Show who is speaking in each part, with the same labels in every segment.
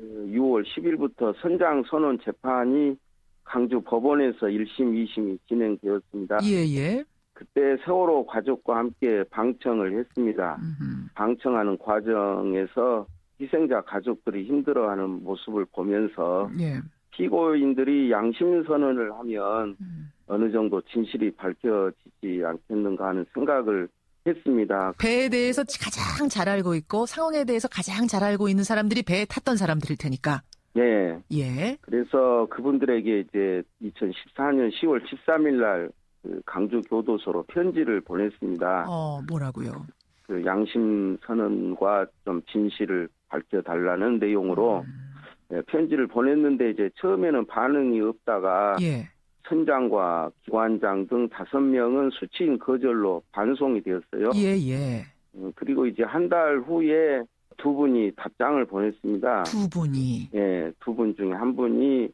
Speaker 1: 6월 10일부터 선장 선언 재판이 강주 법원에서 1심, 2심이 진행되었습니다.
Speaker 2: 예, 예.
Speaker 1: 그때 세월호 가족과 함께 방청을 했습니다.
Speaker 2: 음흠.
Speaker 1: 방청하는 과정에서 희생자 가족들이 힘들어하는 모습을 보면서
Speaker 2: 예.
Speaker 1: 피고인들이 양심 선언을 하면
Speaker 2: 음.
Speaker 1: 어느 정도 진실이 밝혀지지 않겠는가 하는 생각을 했습니다.
Speaker 2: 배에 대해서 가장 잘 알고 있고 상황에 대해서 가장 잘 알고 있는 사람들이 배에 탔던 사람들일 테니까.
Speaker 1: 예.
Speaker 2: 예.
Speaker 1: 그래서 그분들에게 이제 2014년 10월 13일 날 그 강주 교도소로 편지를 보냈습니다.
Speaker 2: 어, 뭐라고요?
Speaker 1: 그 양심 선언과 좀 진실을 밝혀 달라는 내용으로
Speaker 2: 음.
Speaker 1: 예, 편지를 보냈는데 이제 처음에는 반응이 없다가
Speaker 2: 예.
Speaker 1: 선장과 기관장 등 다섯 명은 수치인 거절로 반송이 되었어요.
Speaker 2: 예, 예.
Speaker 1: 음, 그리고 이제 한 달 후에 두 분이 답장을 보냈습니다.
Speaker 2: 두 분이.
Speaker 1: 예, 두 분 중에 한 분이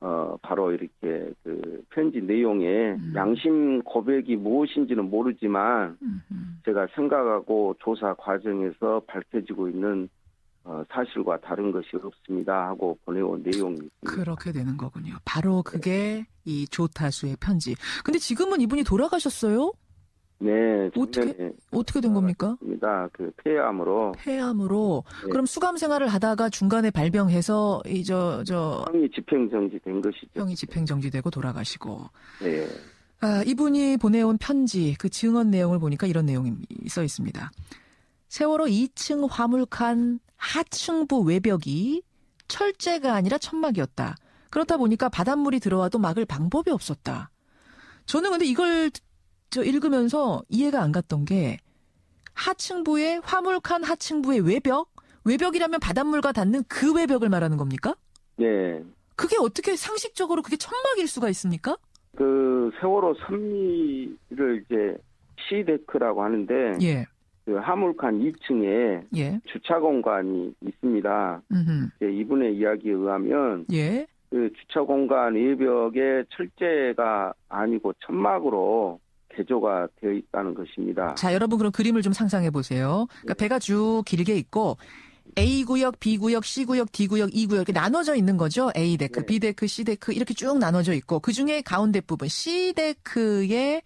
Speaker 1: 어 바로 이렇게 그 편지 내용에
Speaker 2: 음.
Speaker 1: 양심 고백이 무엇인지는 모르지만
Speaker 2: 음흠.
Speaker 1: 제가 생각하고 조사 과정에서 밝혀지고 있는 어, 사실과 다른 것이 없습니다 하고 보내온 내용이 있습니다.
Speaker 2: 그렇게 되는 거군요. 바로 그게 이 조타수의 편지. 근데 지금은 이분이 돌아가셨어요?
Speaker 1: 네,
Speaker 2: 어떻게- 어떻게 된 겁니까?
Speaker 1: 있습니다. 그 폐암으로
Speaker 2: 폐암으로.
Speaker 1: 네.
Speaker 2: 그럼 수감 생활을 하다가 중간에 발병해서 이 저 저
Speaker 1: 형이 집행 정지된 것이죠.
Speaker 2: 형이 집행 정지되고 돌아가시고.
Speaker 1: 네,
Speaker 2: 아, 이분이 보내온 편지 그 증언 내용을 보니까 이런 내용이 써 있습니다. 세월호 2층 화물칸 하층부 외벽이 철제가 아니라 천막이었다. 그렇다 보니까 바닷물이 들어와도 막을 방법이 없었다. 저는 근데 이걸 저 읽으면서 이해가 안 갔던 게 하층부의 화물칸 하층부의 외벽? 외벽이라면 바닷물과 닿는 그 외벽을 말하는 겁니까?
Speaker 1: 네.
Speaker 2: 그게 어떻게 상식적으로 그게 천막일 수가 있습니까?
Speaker 1: 그 세월호 선미를 이제 시데크라고 하는데
Speaker 2: 예,
Speaker 1: 그 화물칸 2층에
Speaker 2: 예,
Speaker 1: 주차 공간이 있습니다.
Speaker 2: 음,
Speaker 1: 이제 이분의 이야기에 의하면
Speaker 2: 예,
Speaker 1: 그 주차 공간 외벽에 철제가 아니고 천막으로 개조가 되어 있다는 것입니다.
Speaker 2: 자, 여러분 그럼 그림을 좀 상상해 보세요. 그러니까 배가 쭉 길게 있고 A 구역, B 구역, C 구역, D 구역, E 구역 이렇게 나눠져 있는 거죠. A 데크,
Speaker 1: 네.
Speaker 2: B 데크, C 데크 이렇게 쭉 나눠져 있고 그 중에 가운데 부분 C 데크에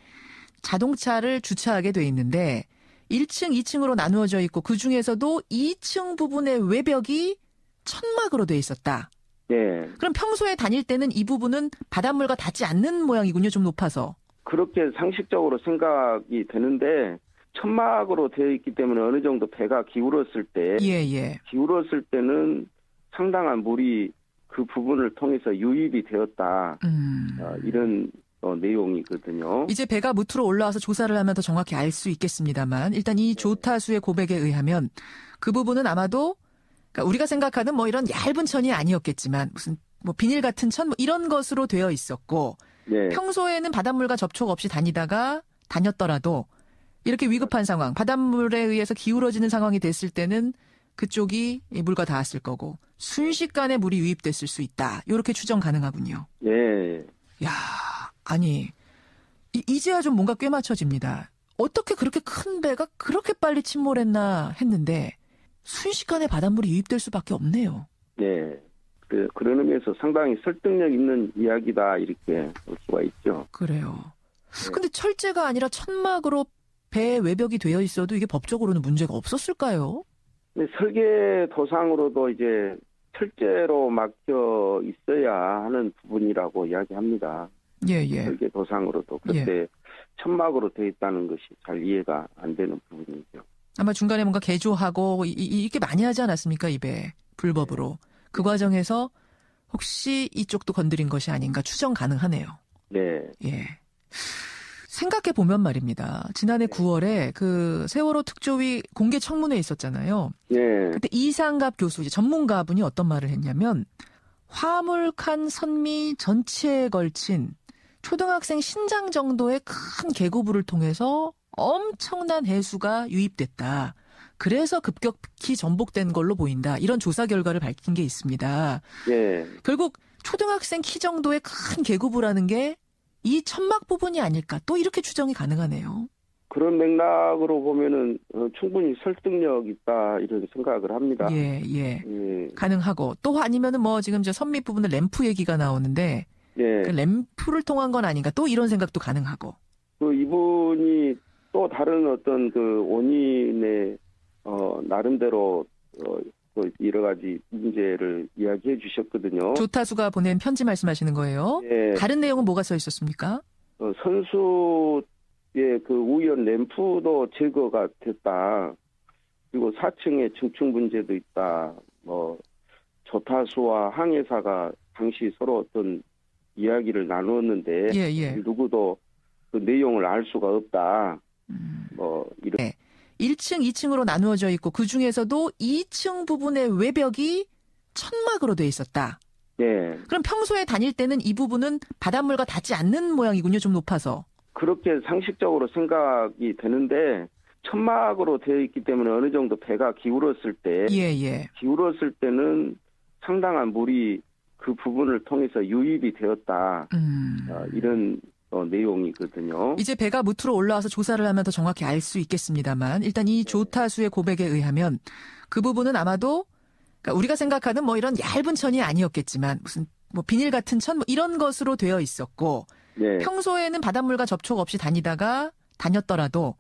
Speaker 2: 자동차를 주차하게 돼 있는데 1층, 2층으로 나누어져 있고 그 중에서도 2층 부분의 외벽이 천막으로 돼 있었다.
Speaker 1: 네.
Speaker 2: 그럼 평소에 다닐 때는 이 부분은 바닷물과 닿지 않는 모양이군요. 좀 높아서.
Speaker 1: 그렇게 상식적으로 생각이 되는데 천막으로 되어 있기 때문에 어느 정도 배가 기울었을 때
Speaker 2: 예, 예.
Speaker 1: 기울었을 때는 상당한 물이 그 부분을 통해서 유입이 되었다.
Speaker 2: 음.
Speaker 1: 어, 이런 어, 내용이거든요.
Speaker 2: 이제 배가 무트로 올라와서 조사를 하면 더 정확히 알 수 있겠습니다만 일단 이 조타수의 고백에 의하면 그 부분은 아마도 그러니까 우리가 생각하는 뭐 이런 얇은 천이 아니었겠지만 무슨 뭐 비닐 같은 천 뭐 이런 것으로 되어 있었고
Speaker 1: 네.
Speaker 2: 평소에는 바닷물과 접촉 없이 다니다가 다녔더라도 이렇게 위급한 상황 바닷물에 의해서 기울어지는 상황이 됐을 때는 그쪽이 이 물과 닿았을 거고 순식간에 물이 유입됐을 수 있다. 이렇게 추정 가능하군요.
Speaker 1: 네.
Speaker 2: 야, 아니 이- 이제야 좀 뭔가 꽤 맞춰집니다. 어떻게 그렇게 큰 배가 그렇게 빨리 침몰했나 했는데 순식간에 바닷물이 유입될 수밖에 없네요.
Speaker 1: 네. 그, 그런 의미에서 상당히 설득력 있는 이야기다, 이렇게 볼 수가 있죠.
Speaker 2: 그래요.
Speaker 1: 네.
Speaker 2: 근데 철제가 아니라 천막으로 배 외벽이 되어 있어도 이게 법적으로는 문제가 없었을까요?
Speaker 1: 근데 설계 도상으로도 이제 철제로 막혀 있어야 하는 부분이라고 이야기합니다.
Speaker 2: 예, 예.
Speaker 1: 설계 도상으로도. 그때 천막으로 되어 있다는 것이 잘 이해가 안 되는 부분이죠.
Speaker 2: 아마 중간에 뭔가 개조하고 이, 이- 이렇게 많이 하지 않았습니까, 이 배. 불법으로. 그 과정에서 혹시 이쪽도 건드린 것이 아닌가 추정 가능하네요.
Speaker 1: 네.
Speaker 2: 예. 생각해 보면 말입니다. 지난해 9월에 그 세월호 특조위 공개 청문회 있었잖아요.
Speaker 1: 네.
Speaker 2: 그때 이상갑 교수, 이제 전문가분이 어떤 말을 했냐면 화물칸 선미 전체에 걸친 초등학생 신장 정도의 큰 계구부를 통해서 엄청난 해수가 유입됐다. 그래서 급격히 전복된 걸로 보인다. 이런 조사 결과를 밝힌 게 있습니다.
Speaker 1: 네.
Speaker 2: 결국 초등학생 키 정도의 큰 계구부라는 게 이 천막 부분이 아닐까 또 이렇게 추정이 가능하네요.
Speaker 1: 그런 맥락으로 보면은 어, 충분히 설득력 있다 이런 생각을 합니다.
Speaker 2: 예, 예.
Speaker 1: 예,
Speaker 2: 가능하고 또 아니면은 뭐 지금 저 선미 부분에 램프 얘기가 나오는데
Speaker 1: 예.
Speaker 2: 그 램프를 통한 건 아닌가 또 이런 생각도 가능하고.
Speaker 1: 그 이분이 또 다른 어떤 그 원인의 어 나름대로 어, 그 여러 가지 문제를 이야기해 주셨거든요.
Speaker 2: 조타수가 보낸 편지 말씀하시는 거예요.
Speaker 1: 예,
Speaker 2: 다른 내용은 뭐가 써 있었습니까?
Speaker 1: 어, 선수의 그 우연 램프도 제거가 됐다. 그리고 4층에 증축 문제도 있다. 뭐 조타수와 항해사가 당시 서로 어떤 이야기를 나누었는데
Speaker 2: 예, 예.
Speaker 1: 누구도 그 내용을 알 수가 없다.
Speaker 2: 음.
Speaker 1: 뭐 이런
Speaker 2: 1층, 2층으로 나누어져 있고 그 중에서도 2층 부분의 외벽이 천막으로 돼 있었다.
Speaker 1: 네
Speaker 2: 그럼 평소에 다닐 때는 이 부분은 바닷물과 닿지 않는 모양이군요. 좀 높아서.
Speaker 1: 그렇게 상식적으로 생각이 되는데 천막으로 되어 있기 때문에 어느 정도 배가 기울었을 때
Speaker 2: 예, 예.
Speaker 1: 기울었을 때는 상당한 물이 그 부분을 통해서 유입이 되었다
Speaker 2: 음.
Speaker 1: 어, 이런 어, 내용이거든요.
Speaker 2: 이제 배가 무트로 올라와서 조사를 하면 더 정확히 알 수 있겠습니다만 일단 이 조타수의 고백에 의하면 그 부분은 아마도 그러니까 우리가 생각하는 뭐 이런 얇은 천이 아니었겠지만 무슨 뭐 비닐 같은 천 뭐 이런 것으로 되어 있었고
Speaker 1: 네,
Speaker 2: 평소에는 바닷물과 접촉 없이 다니다가 다녔더라도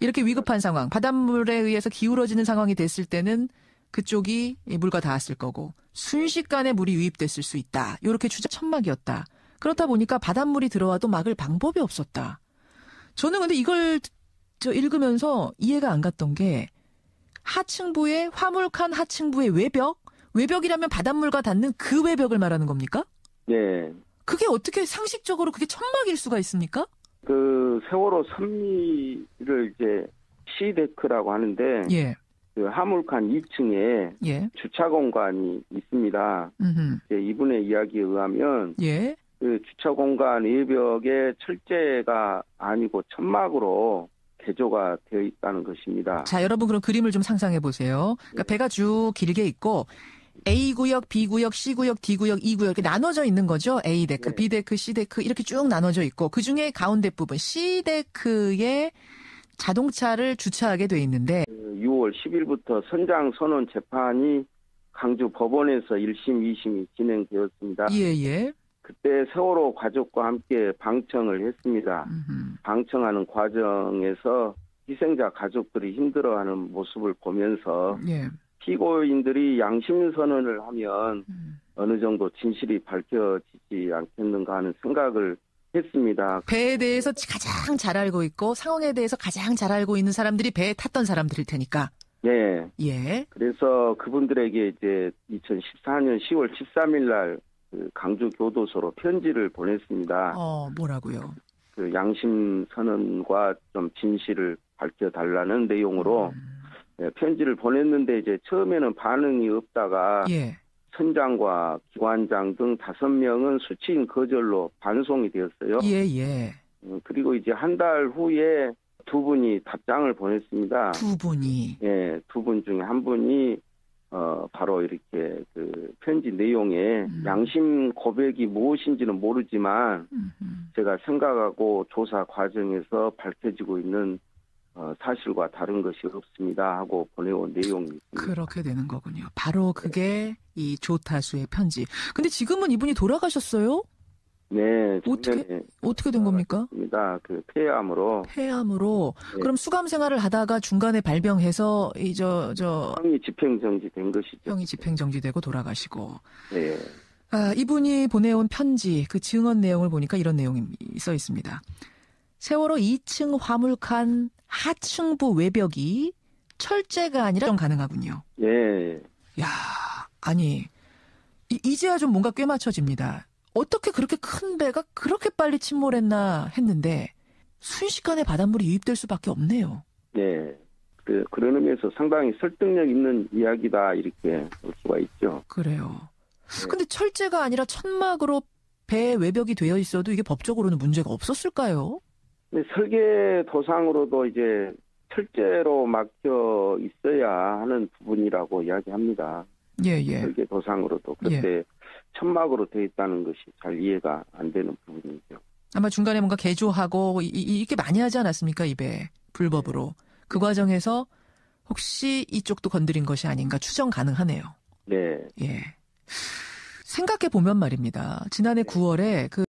Speaker 2: 이렇게 위급한 상황, 바닷물에 의해서 기울어지는 상황이 됐을 때는 그쪽이 이 물과 닿았을 거고 순식간에 물이 유입됐을 수 있다. 이렇게 추적 천막이었다. 그렇다 보니까 바닷물이 들어와도 막을 방법이 없었다. 저는 근데 이걸 저 읽으면서 이해가 안 갔던 게 하층부의 화물칸 하층부의 외벽, 외벽이라면 바닷물과 닿는 그 외벽을 말하는 겁니까?
Speaker 1: 네.
Speaker 2: 그게 어떻게 상식적으로 그게 천막일 수가 있습니까?
Speaker 1: 그 세월호 선미를 이제 시데크라고 하는데
Speaker 2: 예,
Speaker 1: 그 하물칸 2층에
Speaker 2: 예,
Speaker 1: 주차 공간이 있습니다.
Speaker 2: 음,
Speaker 1: 이제 이분의 이야기에 의하면
Speaker 2: 예,
Speaker 1: 그 주차 공간 외벽에 철제가 아니고 천막으로 개조가 되어 있다는 것입니다.
Speaker 2: 자, 여러분 그럼 그림을 좀 상상해 보세요. 그러니까 배가 쭉 길게 있고 A 구역, B 구역, C 구역, D 구역, E 구역 이렇게 나눠져 있는 거죠. A 데크,
Speaker 1: 네.
Speaker 2: B 데크, C 데크 이렇게 쭉 나눠져 있고 그 중에 가운데 부분 C 데크에 자동차를 주차하게 돼 있는데
Speaker 1: 6월 10일부터 선장 선언 재판이 강주 법원에서 1심, 2심이 진행되었습니다.
Speaker 2: 예, 예.
Speaker 1: 그때 세월호 가족과 함께 방청을 했습니다.
Speaker 2: 음흠.
Speaker 1: 방청하는 과정에서 희생자 가족들이 힘들어하는 모습을 보면서
Speaker 2: 예.
Speaker 1: 피고인들이 양심 선언을 하면
Speaker 2: 음.
Speaker 1: 어느 정도 진실이 밝혀지지 않겠는가 하는 생각을 했습니다.
Speaker 2: 배에 대해서 가장 잘 알고 있고 상황에 대해서 가장 잘 알고 있는 사람들이 배에 탔던 사람들일 테니까.
Speaker 1: 네.
Speaker 2: 예.
Speaker 1: 그래서 그분들에게 이제 2014년 10월 13일 날 그 강주 교도소로 편지를 보냈습니다.
Speaker 2: 어, 뭐라고요?
Speaker 1: 그 양심 선언과 좀 진실을 밝혀 달라는 내용으로
Speaker 2: 음.
Speaker 1: 예, 편지를 보냈는데 이제 처음에는 반응이 없다가
Speaker 2: 예.
Speaker 1: 선장과 기관장 등 다섯 명은 수치인 거절로 반송이 되었어요.
Speaker 2: 예, 예.
Speaker 1: 음, 그리고 이제 한 달 후에 두 분이 답장을 보냈습니다.
Speaker 2: 두 분이
Speaker 1: 예, 두 분 중에 한 분이 어 바로 이렇게 그 편지 내용에
Speaker 2: 음.
Speaker 1: 양심 고백이 무엇인지는 모르지만
Speaker 2: 음흠.
Speaker 1: 제가 생각하고 조사 과정에서 밝혀지고 있는 어, 사실과 다른 것이 없습니다 하고 보내온 내용이 있습니다.
Speaker 2: 그렇게 되는 거군요. 바로 그게 이 조타수의 편지. 근데 지금은 이분이 돌아가셨어요?
Speaker 1: 네,
Speaker 2: 어떻게- 어떻게 된 겁니까?
Speaker 1: 있습니다. 그 폐암으로
Speaker 2: 폐암으로
Speaker 1: 네.
Speaker 2: 그럼 수감 생활을 하다가 중간에 발병해서 이 저 저
Speaker 1: 형이 집행 정지된 것이죠.
Speaker 2: 형이 집행 정지되고 돌아가시고
Speaker 1: 네,
Speaker 2: 아, 이분이 보내온 편지 그 증언 내용을 보니까 이런 내용이 써 있습니다. 세월호 2층 화물칸 하층부 외벽이 철제가 아니라 좀 가능하군요.
Speaker 1: 네,
Speaker 2: 야, 아니 이, 이제야 좀 뭔가 꽤 맞춰집니다. 어떻게 그렇게 큰 배가 그렇게 빨리 침몰했나 했는데 순식간에 바닷물이 유입될 수밖에 없네요.
Speaker 1: 네. 그, 그런 의미에서 상당히 설득력 있는 이야기다 이렇게 볼 수가 있죠.
Speaker 2: 그래요.
Speaker 1: 네.
Speaker 2: 근데 철제가 아니라 천막으로 배 외벽이 되어 있어도 이게 법적으로는 문제가 없었을까요?
Speaker 1: 설계 도상으로도 이제 철제로 막혀 있어야 하는 부분이라고 이야기합니다.
Speaker 2: 예, 예.
Speaker 1: 설계 도상으로도 그때 천막으로 되어 있다는 것이 잘 이해가 안 되는 부분이죠.
Speaker 2: 아마 중간에 뭔가 개조하고 이, 이- 이렇게 많이 하지 않았습니까, 이 배? 불법으로. 그 과정에서 혹시 이쪽도 건드린 것이 아닌가 추정 가능하네요.
Speaker 1: 네.
Speaker 2: 예. 생각해 보면 말입니다. 지난해 9월에 그